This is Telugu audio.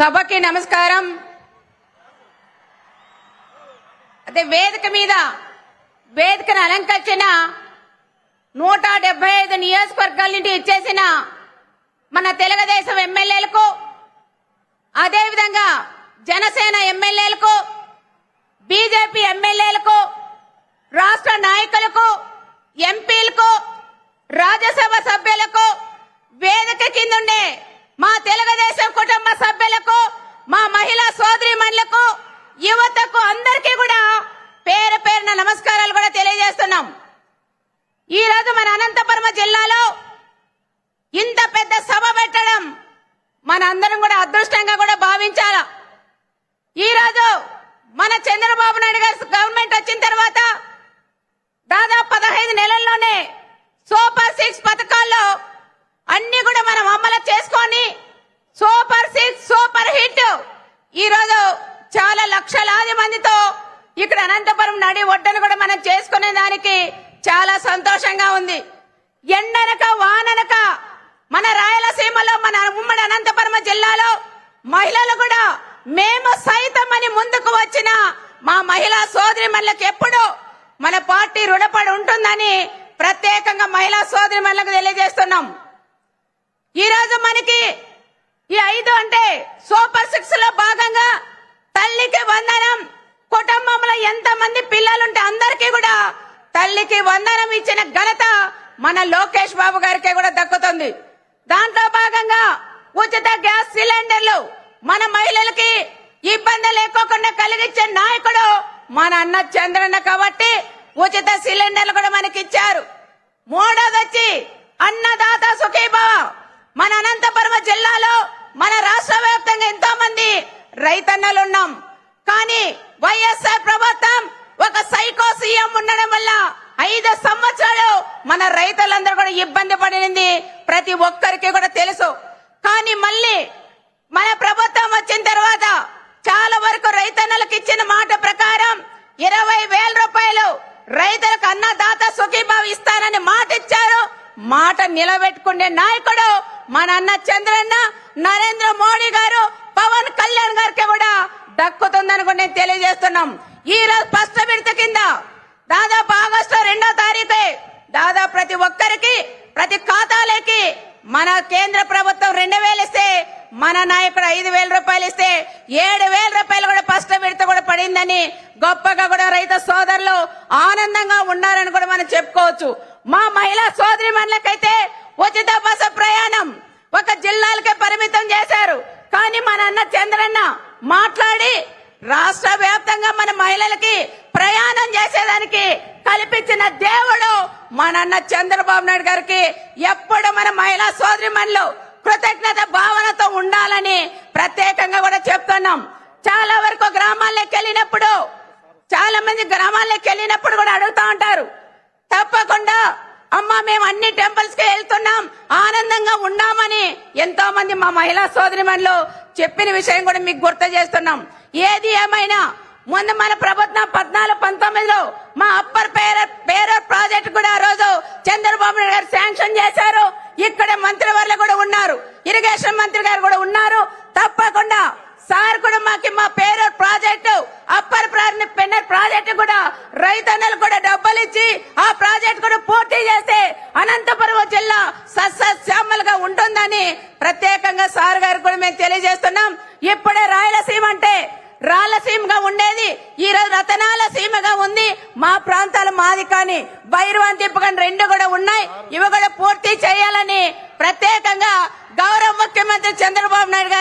సభకి నమస్కారం. అదే వేదిక మీద వేదికను అలంకరించిన నూట డెబ్బై ఐదు నియోజకవర్గాల నుండి ఇచ్చేసిన మన తెలుగుదేశం ఎమ్మెల్యేలకు అదేవిధంగా జనసేన ఎమ్మెల్యేలకు బీజేపీ ఎమ్మెల్యేలకు రాష్ట్ర నాయకులకు ఎంపీలకు రాజ్యసభ సభ్యులకు వేదిక కిందుండే మా తెలుగుదేశం కుటుంబ సభ్యులకు మా మహిళా సోదరిమణులకు యువతకు అందరికీ కూడా పేరు పేరున నమస్కారాలు కూడా తెలియజేస్తున్నాం. ఈ రోజు మన అనంతపురం జిల్లాలో ఇంత పెద్ద సభ పెట్టడం మన అందరం కూడా అదృష్టంగా కూడా భావించాల. ఈ రోజు మన చంద్రబాబు నాయుడు గారి గవర్నమెంట్ వచ్చిన తర్వాత దాదాపు పదహైదు నెలల్లోనే సూపర్ సిక్స్ పథకాల్లో అన్ని కూడా మనం అమలు చేసుకొని సూపర్ సిక్స్ సూపర్ హిట్. ఈరోజు చాలా లక్షలాది మందితో ఇక్కడ అనంతపురం నడి ఒడ్డను కూడా మనం చేసుకునే దానికి చాలా సంతోషంగా ఉంది. ఎండనక వాననక మన రాయలసీమలో మన ఉమ్మడి అనంతపురం జిల్లాలో మహిళలు కూడా మేము సైతం అని ముందుకు వచ్చిన మా మహిళా సోదరి ఎప్పుడు మన పార్టీ రుణపడి ఉంటుందని ప్రత్యేకంగా మహిళా సోదరి తెలియజేస్తున్నాం. ఈ రోజు మనకి ఈ ఐదు అంటే సూపర్ సిక్స్లో భాగంగా తల్లికి వందనం కుటుంబంలో ఎంత మంది పిల్లలుంటే అందరికీ కూడా తల్లికి వందనం ఇచ్చిన ఘనత మన లోకేష్ బాబు గారికి కూడా దక్కుతుంది. దాంట్లో భాగంగా ఉచిత గ్యాస్ సిలిండర్లు మన మహిళలకి ఇబ్బంది లేకోకుండా కలిగించే నాయకుడు మన అన్న చంద్రన్న కాబట్టి ఉచిత సిలిండర్లు కూడా మనకి ఇచ్చారు మూడోది వచ్చి అన్నదాత సుఖీభావ. మన అనంతపురం జిల్లాలో మన రాష్ట్ర వ్యాప్తంగా ఎంతో మంది రైతన్నలు ఉన్నాం కానీ వైఎస్ఆర్ ప్రభుత్వం ఒక సైకో సీఎం ఉండడం వల్ల ఐదు సంవత్సరాలు మన రైతులందరూ కూడా ఇబ్బంది పడింది ప్రతి ఒక్కరికి కూడా తెలుసు. కానీ మళ్ళీ మన ప్రభుత్వం వచ్చిన తర్వాత చాలా వరకు రైతన్నలకు ఇచ్చిన మాట ప్రకారం ఇరవై వేల రూపాయలు రైతులకు అన్నదాత సుఖీభావిస్తానని మాట ఇచ్చారు మాట నిలబెట్టుకునే నాయకుడు మా నాన్న చంద్రన్న నరేంద్ర మోడీ గారు పవన్ కళ్యాణ్ గారికి కూడా దక్కుతుందని కూడా నేను తెలియజేస్తున్నాం. ఈ రోజు ఫస్ట్ విడత కింద దాదాపు ఆగస్టు రెండో తారీఖే దాదాపు ప్రతి ఒక్కరికి ప్రతి ఖాతాలకి మన కేంద్ర ప్రభుత్వం రెండు వేలు ఇస్తే మన నాయకుడు ఐదు వేల రూపాయలు ఇస్తే ఏడు వేల రూపాయలు కూడా ఫస్ట్ విడత కూడా పడిందని గొప్పగా కూడా రైతు సోదరులు ఆనందంగా ఉన్నారని కూడా మనం చెప్పుకోవచ్చు. మా మహిళా సోదరి మనలకైతే ఉచిత బస్సు ప్రయాణం ఒక జిల్లాలకే పరిమితం చేశారు. కానీ మన అన్న చంద్రన్న మాట్లాడి రాష్ట్ర వ్యాప్తంగా మన మహిళలకి ప్రయాణం చేసేదానికి కల్పించిన దేవుడు మన అన్న చంద్రబాబు నాయుడు గారికి ఎప్పుడు మన మహిళా సోదరి కృతజ్ఞత భావనతో ఉండాలని ప్రత్యేకంగా కూడా చెప్తున్నాం. చాలా వరకు గ్రామాల్లోకి వెళ్ళినప్పుడు చాలా మంది గ్రామాల్లోకి వెళ్ళినప్పుడు కూడా అడుగుతా ఉంటారు. తప్పకుండా అమ్మ మేము అన్ని టెంపుల్స్కి వెళ్తున్నాం. ఆనందంగా ఉన్నామని ఎంతో మంది మా మహిళా సోదరి చెప్పిన విషయం కూడా మీకు గుర్తు చేస్తున్నాం. ఏది ఏమైనా ముందు మన ప్రభుత్వం పద్నాలుగు పంతొమ్మిదిలో మా అప్పర్ పేరర్ పేరర్ ప్రాజెక్ట్ కూడా ఆ రోజు చంద్రబాబు నాయుడు గారు శాంక్షన్ చేశారు. ఇక్కడ మంత్రి వర్లు కూడా ఉన్నారు. ఇరిగేషన్ మంత్రి గారు కూడా ఉన్నారు. తప్పకుండా సార్ కూడా మాకి మా పేరర్ ప్రాజెక్టు అప్పర్ ప్రాజెక్ట్ కూడా రైతన్నలు కూడా డబ్బులు ఇచ్చి ఆ ప్రాజెక్ట్ కూడా పూర్తి చేస్తే అనంతపురం జిల్లా సస్యశ్యామలుగా ఉంటుందని ప్రత్యేకంగా సార్ గారు కూడా మేము తెలియజేస్తున్నాం. ఇప్పుడే రాయలసీమ అంటే రాయలసీమగా ఉండేది. ఈ రోజు రతనాల సీమగా ఉంది. మా ప్రాంతాలు మాది కానీ బైరవాన్ తిప్పకని రెండు కూడా ఉన్నాయి. ఇవి కూడా పూర్తి చేయాలని ప్రత్యేకంగా గౌరవ ముఖ్యమంత్రి చంద్రబాబు నాయుడు గారు